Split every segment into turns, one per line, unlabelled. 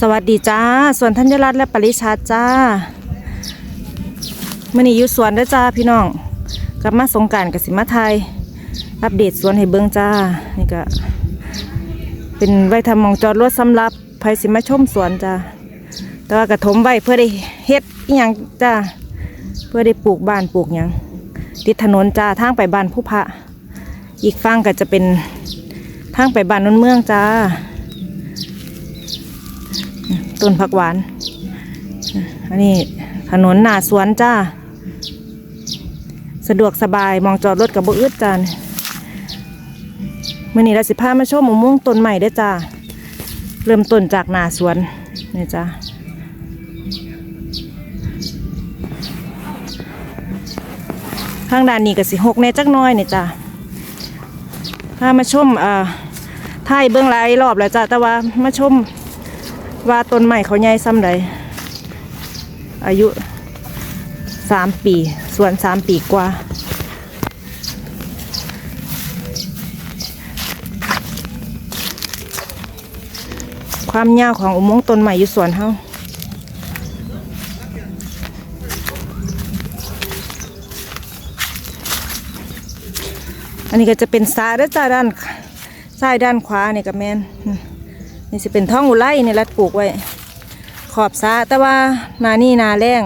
สวัสดีจ้าสวนธัญรัตน์และปริชาตจ้ามื่อนี้อยู่สวนด้อจ้าพี่น้องกลับมาสงการกับสิมาไทย อัปเดตสวนให้เบิ่งจ้า นี่ก็ เป็นไว้ทำมองจอดรถสำหรับใครสิมาชมสวนจ้าแต่ว่ากระถมไว้เพื่อได้เฮ็ดอีหยังจ้าเพื่อได้ปลูกบ้านปลูกหยังติดถนนจ้าทางไปบ้านผู้พระอีกฝั่งก็จะเป็นทางไปบ้านนนเมืองจ้า ต้นผักหวาน อันนี้ถนนหน้าสวนจ้า สะดวกสบายมองจอดรถกับบ่อึดจานเมื่อนี้เราสิพามาชมมะม่วงต้นใหม่ได้จ้า เริ่มต้นจากหน้าสวนนี่จ้าข้างด้านนี้ก็สิหกในจักน้อยนี่จ้าพามาชมเอ่อถ่ายเบื้องหลายรอบแล้วจ้าแต่ว่ามาชม ว่าต้นใหม่เขาใหญ่ซ้ำใดอายุสามปี ส่วนสามปีกว่า ความยาวของอุโมงค์ต้นใหม่อยู่สวนเฮาอันนี้ก็จะเป็นซ้ายและจ้าด้านซ้ายด้านขวานี่กับแมน นี่จะเป็นท้องอุไรนี่รัดปลูกไว้ ขอบซาแต่ว่านานี่นาแรง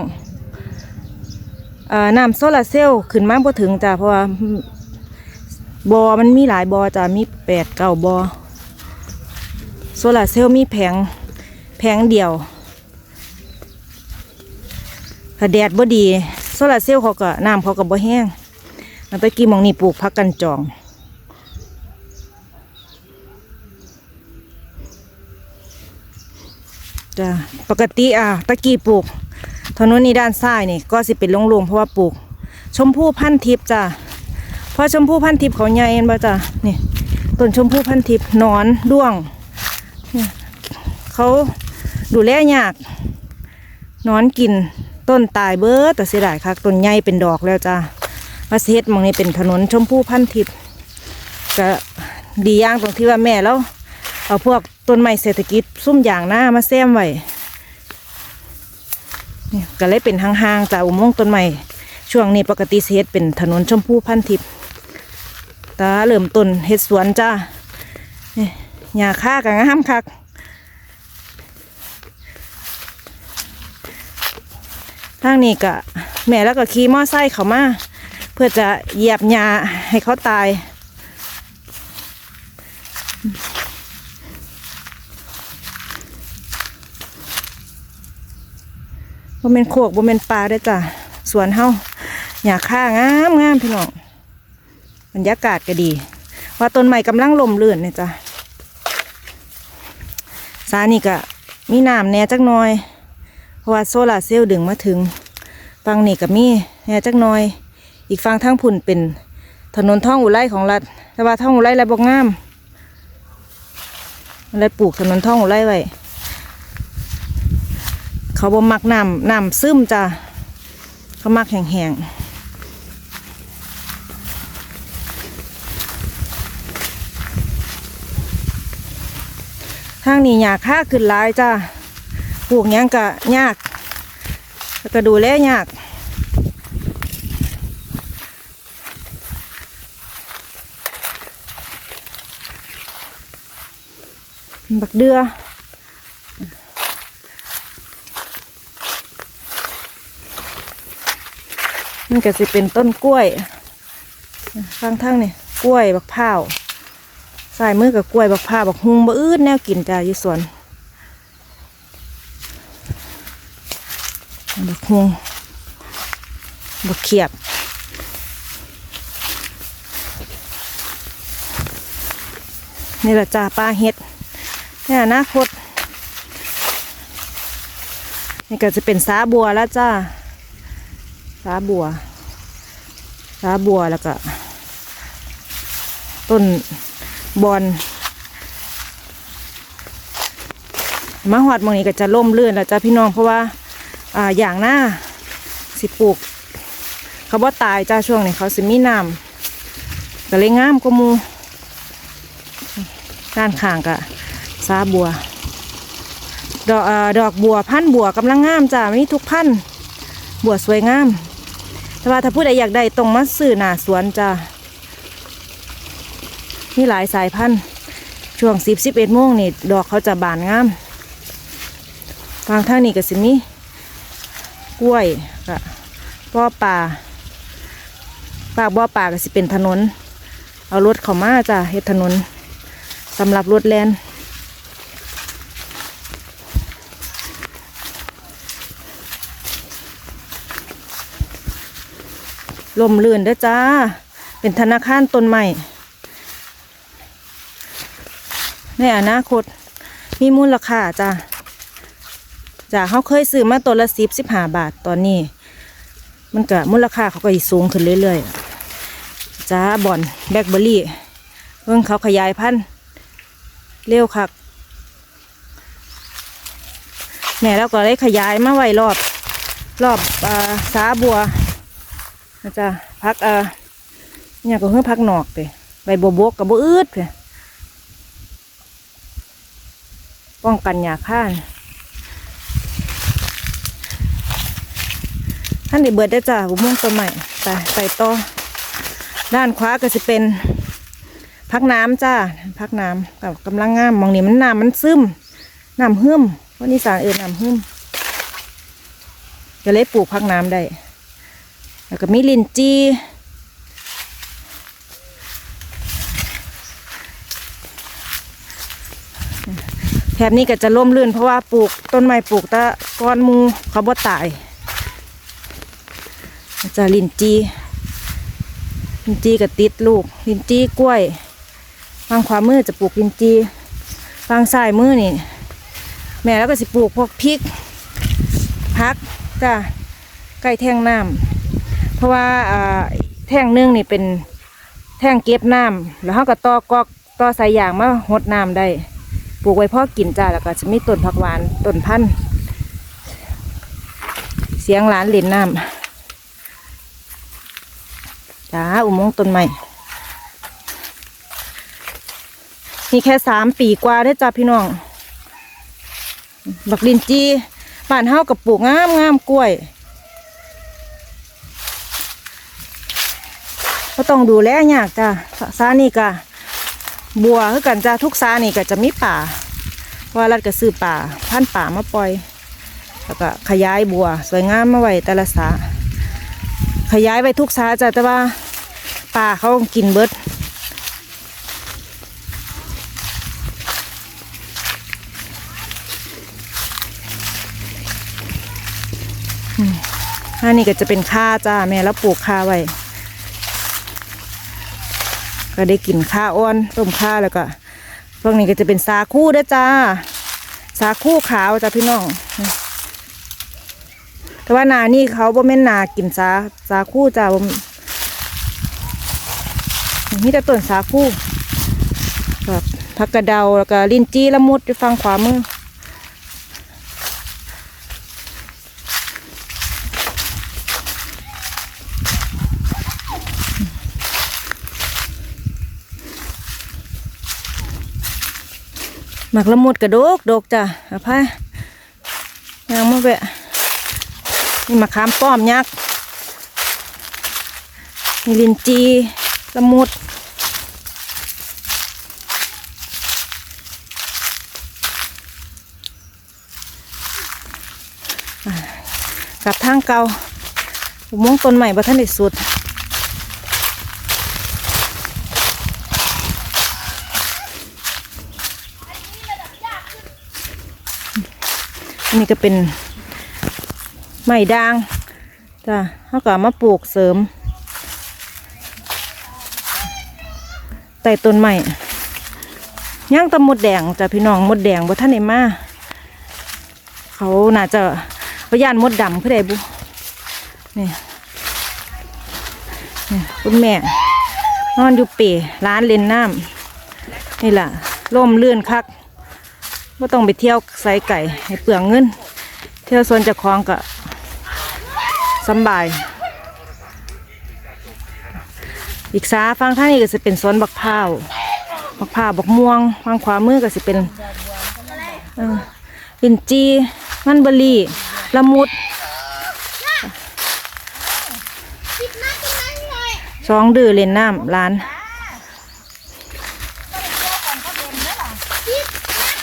เอ่อน้ำโซลาร์เซลล์ขึ้นมากพอถึงจ้ะเพราะว่าบอมันมีหลายบอจ้ะมีแปดเก้าบอโซลาร์เซลล์มีแผงแผงเดียวถ้าแดดบ่ดีโซลาร์เซลล์เขาก็น้ำเขาก็บ่แห้งมันไปกี่มองนี่ปลูกพักกันจอง จ้ะปกติอะตะกี้ปลูกถนนนี้ด้านซ้ายนี่ก็สิเป็นโล่งๆเพราะว่าปลูก ชมพู่พันทิพย์จ้ะเพราะชมพู่พันทิพย์เขาใหญ่เห็นบ่จ้ะนี่ต้นชมพู่พันทิพย์นอนด้วงเขาดูแลยากนอนกินต้นตายเบิดแต่เสียดายคักต้นใหญ่เป็นดอกแล้วจ้ะมาเฮ็ดหมองนี้เป็นถนนชมพู่พันทิพย์ก็ดีย่างตรงที่ว่าแม่แล้ว เอาพวกต้นไม้เศรษฐกิจซุ่มอย่างหน้ามาแซมไว้นี่ก็เลยเป็นห่างๆจากอุโมงค์ต้นไม้ช่วงนี้ปกติเฮ็ดเป็นถนนชมพูพันทิพย์ตาเริ่มต้นเฮ็ดสวนจ้านี่หญ้าค่ากับงามคักทางนี้ก็แม่แล้วก็ขี่มอไซค์เขามาเพื่อจะเหยียบหญ้าให้เขาตาย บ่แม่นโคกบ่แม่นปลาได้จ้ะสวนเฮาหญ้าค่างามงามพี่น้องบรรยากาศก็ดี ว่าต้นไม้กำลังลมลื่นเนี่ยจ้ะสานี่ก็มีน้ำแน่จักน่อย เพราะว่าโซลาร์เซลล์ดึงมาถึงฝั่งนี้ก็มีแน่จักน่อย อีกฝั่งทางพุ่นเป็นถนนท่องอุไรของรัฐแต่ว่าท่องอุไรไรบ่งามมันเลยปลูกถนนท่องอุไรไว้ เขาบ่มักน้ำน้ำซึมจ้ะเขามักแห้งๆทางนี้ยากค่าขึ้นหลายจ้ะปลูกยังก็ยากก็ดูแลยาก บักเดือ มันก็สิเป็นต้นกล้วยข้างทั้งนี่กล้วยบักพร้าวใส่มือกับกล้วยบักพร้าวบักฮุงบะอื้ดแนวกินจ้าอยู่สวนบักฮุงบักเขียบนี่แหละจ้าปลาเห็ดนี่อนาคตนี่ก็จะเป็นสาบัวแล้วจ้าสาบัว สาบัวแล้วก็ ต้นบอนมะฮอดมองนี้ก็จะล่มเลื่อนแล้วจ้าพี่น้องเพราะว่าอ่าอย่างหน้าสิปลูกเขาบ่ตายจ้าช่วงนี้เขาสิมีน้ำก็เลยงามก็มูด้านข้างกะสาบัว ดอกดอกบัวพันธุ์บัวกำลังงามจ้ามีทุกพันธุ์บัวสวยงาม แต่ว่าถ้าผู้ใดอยากได้ตรงมาซื้อหน้าสวนจ้ามีหลายสายพันธุ์ ช่วงสิบสิบเอ็ดโมงนี่ดอกเขาจะบานงามทางท่างนี้ก็สิมีกล้วยกะบ่อป่าปากบ่อป่าก็สิเป็นถนน เอารถเข้ามาจ้ะเฮ็ดถนนสำหรับรถแลน ลมลื่นเด้อจ้า เป็นธนาคารต้นใหม่ในอนาคต มีมูลค่าจ้ะจากเขาเคยซื้อมาตัวละสิบสิบห้าบาทตอนนี้ มันก็มูลค่าเขาก็สิสูงขึ้นเรื่อยๆจ้าบอนแบล็คเบอร์รี่เพิ่งเขาขยายพันธุ์เร็วคักแม่เราก็เลยขยายมาไว้รอบ รอบอสาบัว นะจ๊ะพักเอ่อเนี่ยก็เพิ่งพักหนอกไปใบบัวบกกับบัวอืดไปป้องกันยาข้านท่านได้เบิดได้จ้าบุม่วงตัวใหม่ไปไปต่อด้านขวาก็จะเป็นพักน้ำจ้าพักน้ำกับกำลังงามมองนี่มันน้ำมันซึมน้ำหึมวันนี้สารเอินน้ำหึมก็เลยปลูกพักน้ำได้ แล้วก็มีลินจีแถบนี้ก็จะล่มลื่นเพราะว่าปลูกต้นไม้ปลูกตะก้อนมูเขาบ่ตายจะลินจีลินจีก็ติดลูกลินจีกล้วยฟางขวามือจะปลูกลินจีฟางซ้ายมือนี่ แม่แล้วก็สิปลูกพวกพริกพักจ้าใกล้แท่งน้ำ เพราะว่าแท่งนึงนี่เป็นแท่งเก็บน้ำแล้วเขาก็ต่อกอกต่อสายยางมาหดน้ำได้ ปลูกไว้พ่อกินจ้าแล้วก็จะมีต้นผักหวานต้นพันธุ์เสียงหลานเล่นน้ำจ้าอุโมงค์ต้นใหม่นี่แค่สามปีกว่าได้จ้าพี่น้อง บักลินจีบ้านเฮากับปลูกงามงามกล้วย ก็ต้องดูแลยากจ้าซานี่กะบัวคือกันจ้าทุกซานี่ก็จะมีป่าว่ารัดก็ซื้อป่าพันป่ามาปล่อย แล้วก็ขยายบัว สวยงามมาไว้แต่ละสาขยายไปทุกสาจ้ะแต่ว่าป่าเขากินเบิดอันนี้ก็จะเป็นข้าจ้าแม่แล้วปลูกข้าไว้ ก็ได้กินข้าอ้อนต้มข้าแล้วก็พวกนี้ก็จะเป็นสาคูเด้จ้า สาคูขาวจ้าพี่น้องแต่ว่านานี่เขาบ่แม่นนากินสาสาคูจ้าบ่มีแต่ต้นสาคูกับผักกระเดาแล้วก็ลิ้นจี้ละมุดอยู่ฟังขวามือ หมักละมุดกระโดกโดกจ้ะอาพายยังมาแวะนี่มะขามป้อมยักษ์นี่ลินจีละมุดกับทางเกาอุโมงต้นใหม่บ่ทันได้สุด นนี้ก็เป็นไม้ด่างจ้ะเขาก็มาปลูกเสริมใต้ต้นไม้ย่างตะมดแดงจ้ะพี่น้องมดแดงบ่ท่านไหนมาเขาน่าจะพยานมดดำคือใดบุนี่นี่คุณแม่ นอนอยู่เปร้านเล่นน้ำนี่ล่ะร่มเลื่อนคัก ว่าต้องไปเที่ยวไสไก่ให้เปลืองเงิน เที่ยวสวนจะคลองก็สบาย อีกสาฟังท่างนี้ก็จะเป็นสวนบักพร้าวบักพร้าวบักม่วงฟังขวามือก็จะเป็นออลินจีมันเบอรี่ละมุดสองดื้อเล่นน้ำร้าน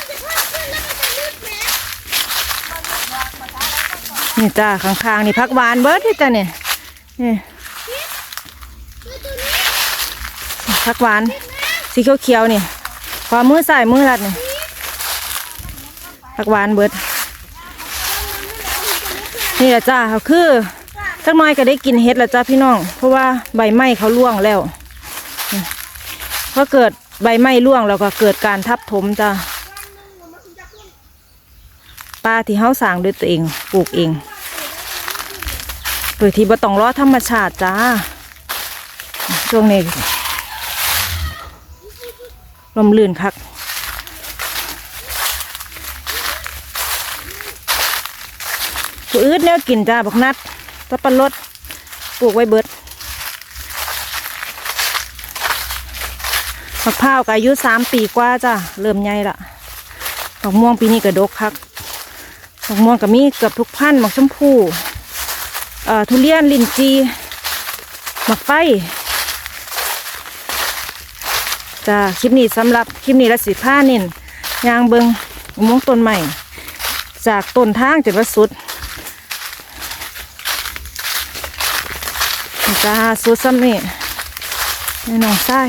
จะเพิ่มขึ้นแล้วมันจะยืดแผล
นี่จ้าข้างๆนี่พักหวานเบิร์ดที่จ้าเนี่ยนี่พักหวานสีเขียวๆนี่ขวามือซ้ายมือรัดนี่พักหวานเบิร์ดนี่แหละจ้าเขาคือสักน้อยก็ได้กินเห็ดแล้วจ้าพี่น้อง เพราะว่าใบไม้เขาร่วงแล้วพอเกิดใบไม้ร่วงแล้วก็เกิดการทับถมจ้า ปลาที่เฮาสร้างด้วยตัวเองปลูกเองโดยที่บ่ต้องรอธรรมชาติจ้าช่วงนี้ลมลื่นคักผู้อื่นแนวกินจ้าบักนัดตะปันรดปลูกไว้เบิดมะพร้าวก็อายุสามปีกว่าจ้าเริ่มใหญ่ละมะม่วงปีนี้ก็ดกคัก มะม่วงก็มีเกือบทุกพันธุ์มะชมพู่เอ่อทุเรียนลินจีหมักไฟจ้าคลิปนี้สำหรับคลิปนี้ละสิผ้าเน้นยางเบิงอุโมงต้นใหม่ จากต้นทางจนว่าสุดจ้าสุดซ้ำนี่ในี่น้องไส้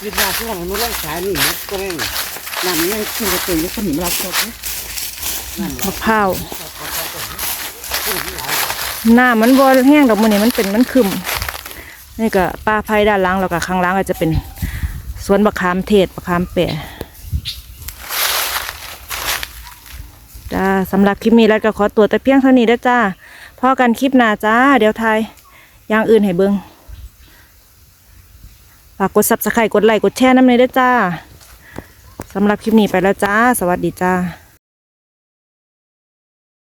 คิดว่าช่วงนู้นไล่ขายนี่นะก็แม่งน้ำไม่ขึ้นกระตือก็หนีมารับชดนะ
มะพร้าวหน้ามันบอแห้งดอกมันนี่มันเป็นมันคึมนี่ก็ป้าไผ่ด้านล่างแล้วก็ข้างล่างก็จะเป็นสวนบะขามเทศบะขามแปะจ้าสำหรับคลิปนี้แล้วก็ขอตัวแต่เพียงเท่านี้แล้จ้าพอกันคลิปหน้าจ้า เดี๋ยวทายอย่างอื่นให้เบิงฝากกดซับสไครต์กดไลค์กดแชร์น้ำเลยด้จ้าสำหรับคลิปนี้ไปแล้วจ้า สวัสดีจ้า